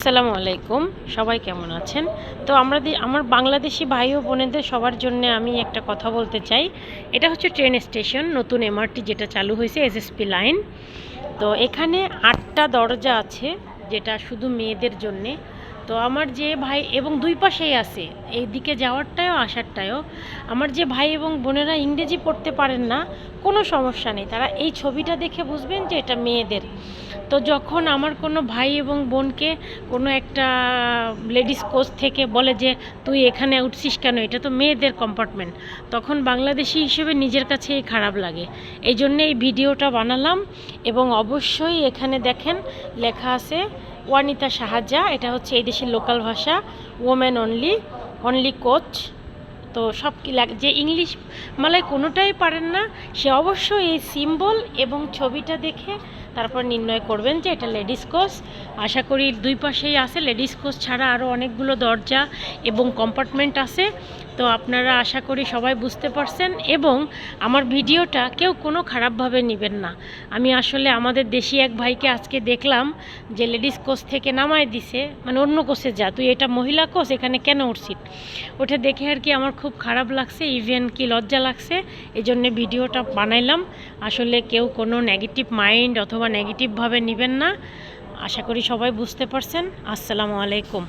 আসসালামু আলাইকুম। সবাই কেমন আছেন? তো আমরা আমার বাংলাদেশি ভাই ও বোনেদের সবার জন্য আমি একটা কথা বলতে চাই। এটা হচ্ছে ট্রেন স্টেশন, নতুন এমআরটি যেটা চালু হয়েছে এসএসপি লাইন। তো এখানে আটটা দরজা আছে, যেটা শুধু মেয়েদের জন্যে। তো আমার যে ভাই এবং দুই পাশেই আছে, এই দিকে যাওয়ারটায়ও, আসারটায়ও, আমার যে ভাই এবং বোনেরা ইংরেজি পড়তে পারেন না, কোনো সমস্যা নেই। তারা এই ছবিটা দেখে বুঝবেন যে এটা মেয়েদের। তো যখন আমার কোনো ভাই এবং বোনকে কোনো একটা লেডিস কোচ থেকে বলে যে, তুই এখানে উঠছিস কেন? এটা তো মেয়েদের কম্পার্টমেন্ট তখন বাংলাদেশি হিসেবে নিজের কাছেই খারাপ লাগে। এই জন্য এই ভিডিওটা বানালাম এবং অবশ্যই এখানে দেখেন, লেখা আছে ওয়ানিতা সাহায্যা এটা হচ্ছে এই দেশের লোকাল ভাষা ওমেন অনলি অনলি কোচ তো সব কি লাগে, যে ইংলিশ, মালায় কোনোটাই পারেন না, সে অবশ্যই এই সিম্বল এবং ছবিটা দেখে তারপর নির্ণয় করবেন যে এটা লেডিস কোচ আশা করি দুই পাশেই আছে। লেডিস কোচ ছাড়া আরও অনেকগুলো দরজা এবং কম্পার্টমেন্ট আছে। তো আপনারা আশা করি সবাই বুঝতে পারছেন এবং আমার ভিডিওটা কেউ কোনো খারাপভাবে নেবেন না। আমি আসলে আমাদের দেশি এক ভাইকে আজকে দেখলাম যে লেডিস কোচ থেকে নামায় দিছে। মানে অন্য কোচে যা, তুই এটা মহিলা কোচ এখানে কেন উঠছিস? ওটা দেখে আর কি আমার খুব খারাপ লাগছে ইভেন কি লজ্জা লাগছে। এই জন্য ভিডিওটা বানাইলাম। আসলে কেউ কোনো নেগেটিভ মাইন্ড অথবা নেগেটিভভাবে নেবেন না। আশা করি সবাই বুঝতে পারছেন। আসসালামু আলাইকুম।